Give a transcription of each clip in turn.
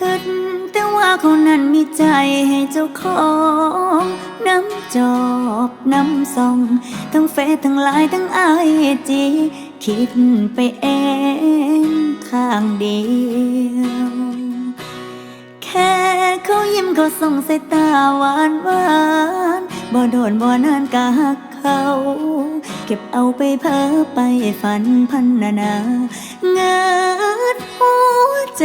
คิดแต่ว่าเขานั้นมีใจให้เจ้าของน้ำจอบน้ำส่อง ทั้งเฟซทั้งไลน์ทั้งไอจีคิดไปเองข้างเดียวแค่เขายิ้มเขาส่งสายตาหวานหวานบ่โดนบ่นานกะหักเขาเก็บเอาไปเพ้อไปฝันพันนานาเงิดหัวใจ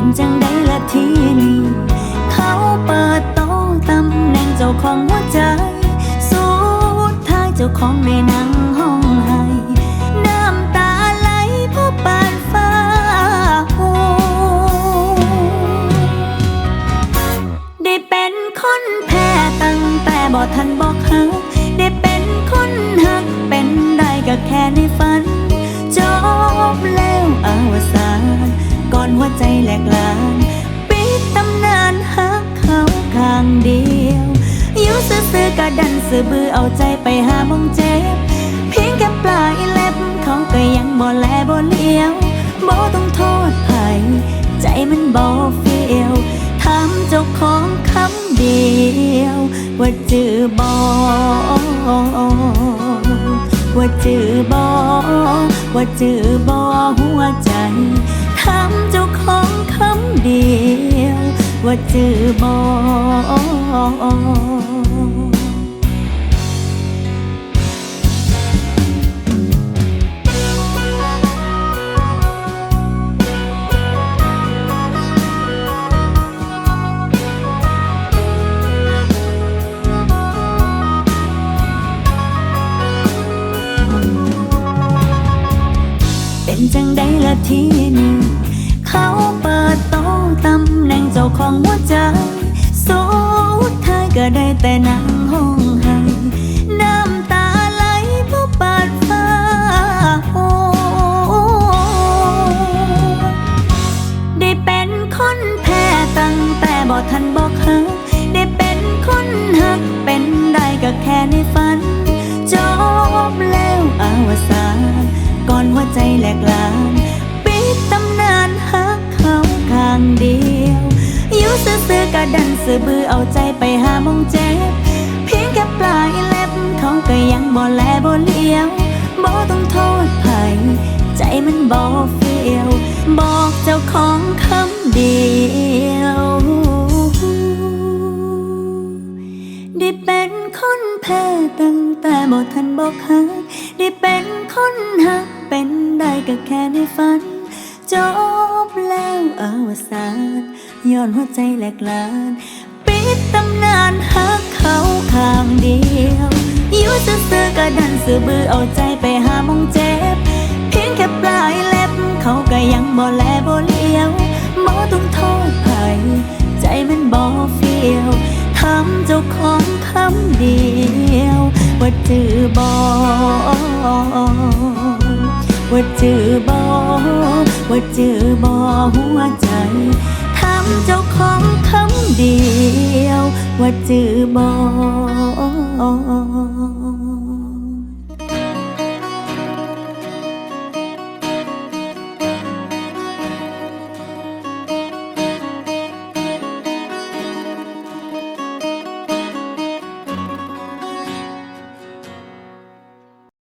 เป็นจังได้ละทีนี้เขาเปิดโต๊ะตำแหน่งเจ้าของหัวใจ สุดท้ายเจ้าของในนั่งห้องให้น้ำตาไหลเพราะปานฟ้าหูได้เป็นคนแพ้ตั้งแต่บ่ทันบอกหักได้เป็นคนหักเป็นได้ก็แค่ในฝัน หัวใจแหลกลานปิดตำนานหักเขาข้างเดียวอยู่ซื่อๆกะดันซื่อบือเอาใจไปหามองเจ็บ เพียงแค่ปลายเล็บเขาก็ยังบ่แลบ่เลี้ยวบ่ต้องโทษไผใจมันบ่เฟียวถามเจ้าของคำเดียว ว่าจือบ่ว่าจือบ่ว่าจือบ่หัวใจ ถามเจ้าของคำเดียว ว่าจือบ่ เป็นจังได้ละทีนี้เขาเปิดโต๊ะตำแหน่งเจ้าของหัวใจสุดท้ายก็ได้แต่นั่ง ใจแหลกลานปิดตำนานหักเขาข้างเดียวอยู่ซื่อๆกะดันซื่อบือเอาใจไปหามองเจ็บ เพียงแค่ปลายเล็บเขาก็ยังบ่แลบ่เลี้ยวบ่ต้องโทษไผใจมันบ่เฟียว บอกเจ้าของคำเดียวได้เป็นคนแพ้ตั้งแต่บ่ทันบอกหักได้เป็นคนหัก เป็นได้ก็แค่ในฝัน จบแล้วอวสานย้อนหัวใจแหลกลาน ปิดตำนานหักเขาข้างเดียวอยู่ซื่อๆก็ดันซื่อบือเอาใจไปหามองเจ็บ เพียงแค่ปลายเล็บ เขาก็ยังบ่แลบ่เลี้ยวบ่ต้องโทษไผใจมันบ่เฟียวทำเจ้าของคำเดียว ว่าจือบ่ ว่าจือบอว่าจือบอหัวใจทำเจ้าของคำเดียว ว่าจือบอ